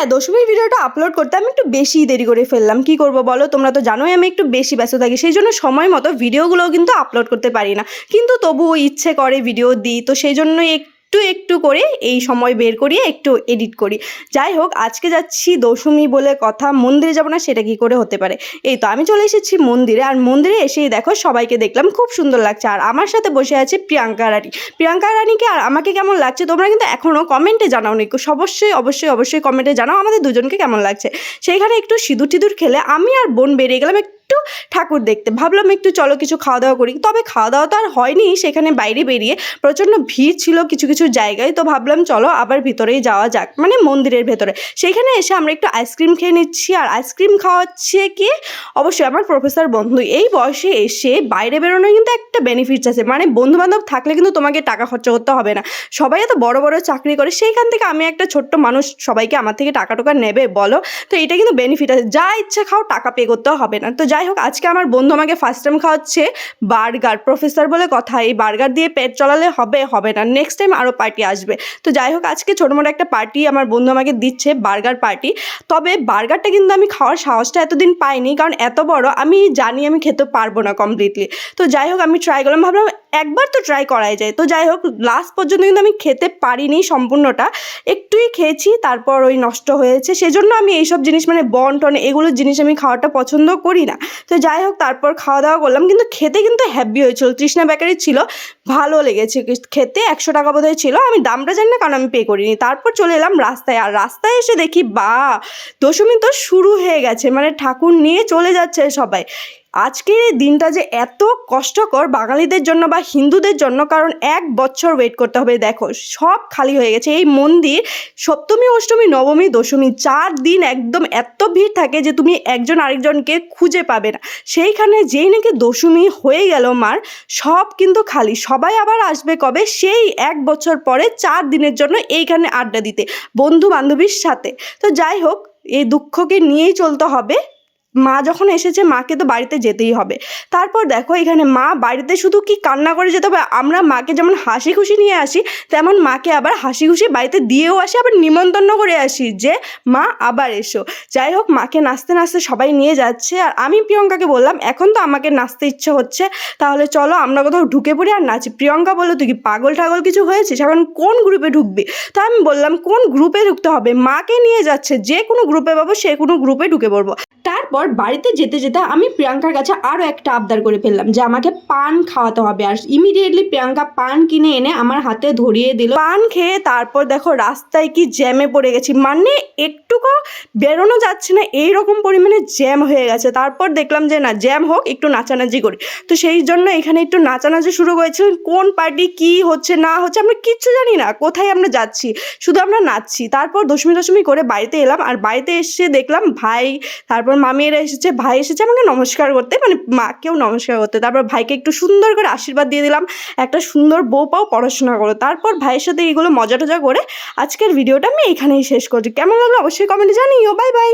হ্যাঁ দশমীর ভিডিওটা আপলোড করতে আমি একটু বেশি দেরি করে ফেললাম। কি করব বলো? তোমরা তো জানোই আমি একটু বেশি ব্যস্ত থাকি, সেই জন্য সময় মতো ভিডিওগুলোও কিন্তু আপলোড করতে পারি না। কিন্তু তবুও ইচ্ছে করে ভিডিও দিই, তো সেই জন্যই একটু একটু করে এই সময় বের করিয়ে একটু এডিট করি। যাই হোক, আজকে যাচ্ছি দশমী বলে কথা, মন্দিরে যাব না, সেটা কি করে হতে পারে? এই তো, আমি চলে এসেছি মন্দিরে, আর মন্দিরে এসেই দেখো সবাইকে দেখলাম, খুব সুন্দর লাগছে। আর আমার সাথে বসে আছে প্রিয়াঙ্কা রানী। প্রিয়াঙ্কা রানীকে আর আমাকে কেমন লাগছে, তোমরা কিন্তু এখনও কমেন্টে জানাও নি। অবশ্যই অবশ্যই অবশ্যই কমেন্টে জানাও আমাদের দুজনকে কেমন লাগছে। সেইখানে একটু সিঁদুর টিঁদুর খেলে আমি আর বোন বেরিয়ে গেলাম একটু ঠাকুর দেখতে। ভাবলাম একটু চলো কিছু খাওয়া দাওয়া করি। তবে খাওয়া দাওয়া তো আর হয়নি, সেখানে বাইরে বেরিয়ে প্রচণ্ড ভিড় ছিল কিছু কিছু জায়গায়। তো ভাবলাম চলো আবার ভিতরেই যাওয়া যাক মানে মন্দিরের ভেতরে। সেইখানে এসে আমরা একটু আইসক্রিম খেয়ে নিচ্ছি। আর আইসক্রিম খাওয়াচ্ছে কি? অবশ্যই আমার প্রফেসর বন্ধু। এই বয়সে এসে বাইরে বেরোনোর কিন্তু একটা বেনিফিটস আছে। মানে বন্ধু বান্ধব থাকলে কিন্তু তোমাকে টাকা খরচা করতে হবে না। সবাই এত বড় বড় চাকরি করে, সেইখান থেকে আমি একটা ছোট্ট মানুষ সবাইকে আমার থেকে টাকা টোকা নেবে, বলো? তো এটা কিন্তু বেনিফিট আছে। যা ইচ্ছা খাও, টাকা পে করতেও হবে না। তো যাই হোক, আজকে আমার বন্ধু আমাকে ফার্স্ট টাইম খাওয়াচ্ছে বার্গার। প্রফেসর বলে কথা, এই বার্গার দিয়ে পেট চলালে হবে হবে না। নেক্সট টাইম আরও পার্টি আসবে। তো যাই হোক, আজকে ছোটো মোটো একটা পার্টি আমার বন্ধু আমাকে দিচ্ছে, বার্গার পার্টি তবে বার্গারটা কিন্তু আমি খাওয়ার সাহসটা এতদিন পাইনি, কারণ এত বড়, আমি জানি আমি খেতে পারব না কমপ্লিটলি তো যাই হোক, আমি ট্রাই করলাম, ভাবলাম একবার তো ট্রাই করাই যায়। তো যাই হোক লাস্ট পর্যন্ত কিন্তু আমি খেতে পারিনি সম্পূর্ণটা। একটুই খেয়েছি, তারপর ওই নষ্ট হয়েছে। সেজন্য আমি এইসব জিনিস মানে বন টন এগুলো জিনিস আমি খাওয়াটা পছন্দ করি না। তো যাই হোক, তারপর খাওয়া দাওয়া করলাম। কিন্তু খেতে কিন্তু হ্যাপি হয়েছিল। তৃষ্ণা বেকারি ছিল, ভালো লেগেছে। খেতে একশো টাকা বোধহয় ছিল। আমি দামটা জানি না, কারণ আমি পে করিনি। তারপর চলে এলাম রাস্তায়। আর রাস্তায় এসে দেখি বা দশমী তো শুরু হয়ে গেছে। মানে ঠাকুর নিয়ে চলে যাচ্ছে সবাই। আজকের এই দিনটা যে এত কষ্টকর বাঙালিদের জন্য বা হিন্দুদের জন্য, কারণ এক বছর ওয়েট করতে হবে। দেখো, সব খালি হয়ে গেছে। এই মন্দির সপ্তমী, অষ্টমী, নবমী, দশমী, চার দিন একদম এত ভিড় থাকে যে তুমি একজন আরেকজনকে খুঁজে পাবে না। সেইখানে যেই নাকি দশমী হয়ে গেল মার, সব কিন্তু খালি। সবাই আবার আসবে কবে? সেই এক বছর পরে চার দিনের জন্য এইখানে আড্ডা দিতে বন্ধু বান্ধবীর সাথে। তো যাই হোক, এই দুঃখকে নিয়েই চলতে হবে। মা যখন এসেছে, মাকে তো বাড়িতে যেতেই হবে। তারপর দেখো এখানে মা বাড়িতে শুধু কি কান্না করে যেতে হবে? আমরা মাকে যেমন হাসি খুশি নিয়ে আসি, তেমন মাকে আবার হাসি খুশি বাড়িতে দিয়েও আসি, আবার নিমন্ত্রণ করে আসি যে, মা, আবার এসো। যাই হোক, মাকে নাচতে নাচতে সবাই নিয়ে যাচ্ছে। আর আমি প্রিয়ঙ্কাকে বললাম, এখন তো আমাকে নাচতে ইচ্ছে হচ্ছে, তাহলে চলো আমরা কোথাও ঢুকে পড়ি আর নাচি। প্রিয়ঙ্কা বলল, তুই কি পাগল ঠাগল কিছু হয়েছিস? এখন কোন গ্রুপে ঢুকবি? তা আমি বললাম, কোন গ্রুপে ঢুকতে হবে? মাকে নিয়ে যাচ্ছে, যে কোনো গ্রুপে পাবো, সে কোনো গ্রুপে ঢুকে পড়ব। তারপর বাড়িতে যেতে যেতে আমি প্রিয়াঙ্কার কাছে আরও একটা আবদার করে ফেললাম যে আমাকে পান খাওয়াতে হবে। আর ইমিডিয়েটলি প্রিয়াঙ্কা পান কিনে এনে আমার হাতে ধরিয়ে দিল। পান খেয়ে তারপর দেখো রাস্তায় কি জ্যামে পড়ে গেছি। মানে একটুকু বেরোনো যাচ্ছে না এই রকম পরিমাণে জ্যাম হয়ে গেছে। তারপর দেখলাম যে না, জ্যাম হোক, একটু নাচানাচি করি। তো সেই জন্য এখানে একটু নাচানাচি শুরু করেছিল কোন পার্টি কি হচ্ছে, না হচ্ছে, আমরা কিচ্ছু জানি না, কোথায় আমরা যাচ্ছি। শুধু আমরা নাচছি। তারপর দশমী দশমী করে বাড়িতে এলাম। আর বাড়িতে এসে দেখলাম ভাই, তারপর মামিরা এসেছে, ভাই এসেছে আমাকে নমস্কার করতে মানে মাকেও নমস্কার করতে। তারপর ভাইকে একটু সুন্দর করে আশীর্বাদ দিয়ে দিলাম, একটা সুন্দর বউ পাও পড়াশোনা করো। তারপর ভাইয়ের সাথে এইগুলো মজা টজা করে আজকের ভিডিওটা আমি এখানেই শেষ করছি। কেমন লাগল অবশ্যই কমেন্টে জানিও। Bye bye